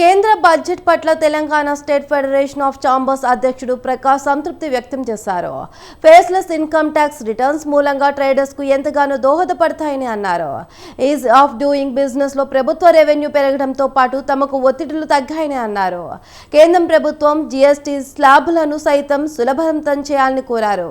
కేంద్ర బడ్జెట్ పట్ల Telangana state federation of chambers అధ్యక్షుడు ప్రకాష్ సంతృప్తి వ్యక్తం చేశారు. ఫేస్లెస్ ఇన్కమ్ ట్యాక్స్ రిటర్న్స్ మూలంగా ట్రేడర్స్కు ఎంతగానో దోహదపడతాయని అన్నారు. ఈజ్ ఆఫ్ డూయింగ్ బిజినెస్లో ప్రభుత్వ రెవెన్యూ పెరగడంతో పాటు తమకు ఒత్తిడులు తగ్గాయని అన్నారు. కేంద్రం ప్రభుత్వం జీఎస్టీ స్లాబులను సైతం సులభవంతం చేయాలని కోరారు.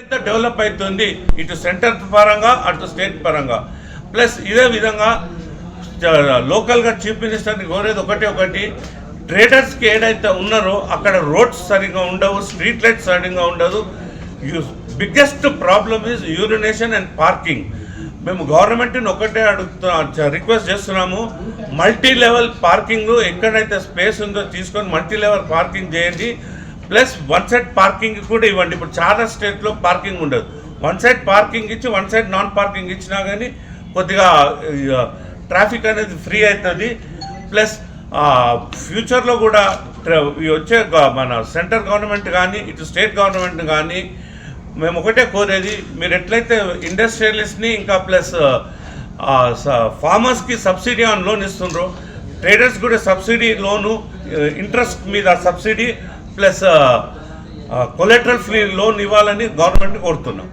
ఎంత డెవలప్ అవుతుంది. ఇటు సెంటర్ పరంగా అటు స్టేట్ పరంగా. ప్లస్ ఇదే విధంగా లోకల్గా చీఫ్ మినిస్టర్ని కోరేది ఒకటి ఒకటి ట్రేడర్స్కి ఏదైతే ఉన్నారో అక్కడ రోడ్స్ సరిగ్గా ఉండవు స్ట్రీట్ లైట్స్ సరిగ్గా ఉండదు. Biggest problem is urination and parking. మేము గవర్నమెంట్ని ఒకటే అడుగుతున్నా రిక్వెస్ట్ చేస్తున్నాము మల్టీ లెవెల్ పార్కింగ్ ఎక్కడైతే స్పేస్ ఉందో తీసుకొని మల్టీ లెవెల్ పార్కింగ్ చేయండి. ప్లస్ వన్ సైడ్ పార్కింగ్ కూడా ఇవ్వండి. ఇప్పుడు చాలా స్టేట్లో పార్కింగ్ ఉండదు. వన్ సైడ్ పార్కింగ్ ఇచ్చి వన్ సైడ్ నాన్ పార్కింగ్ ఇచ్చినా కానీ కొద్దిగా ట్రాఫిక్ అనేది ఫ్రీ అవుతుంది ప్లస్ ఫ్యూచర్లో కూడా వచ్చే మన సెంట్రల్ గవర్నమెంట్ కానీ ఇటు స్టేట్ గవర్నమెంట్ కానీ మేము ఒకటే కోరేది మీరు ఎట్లయితే ఇండస్ట్రియలిస్ట్ని ఇంకా ప్లస్ ఫార్మర్స్కి సబ్సిడీ ఆన్ లోన్ ఇస్తుండ్రో ట్రేడర్స్ కూడా సబ్సిడీ లోను ఇంట్రెస్ట్ మీద subsidy plus collateral free loan ఇవ్వాలని గవర్నమెంట్ కోరుతున్నాం.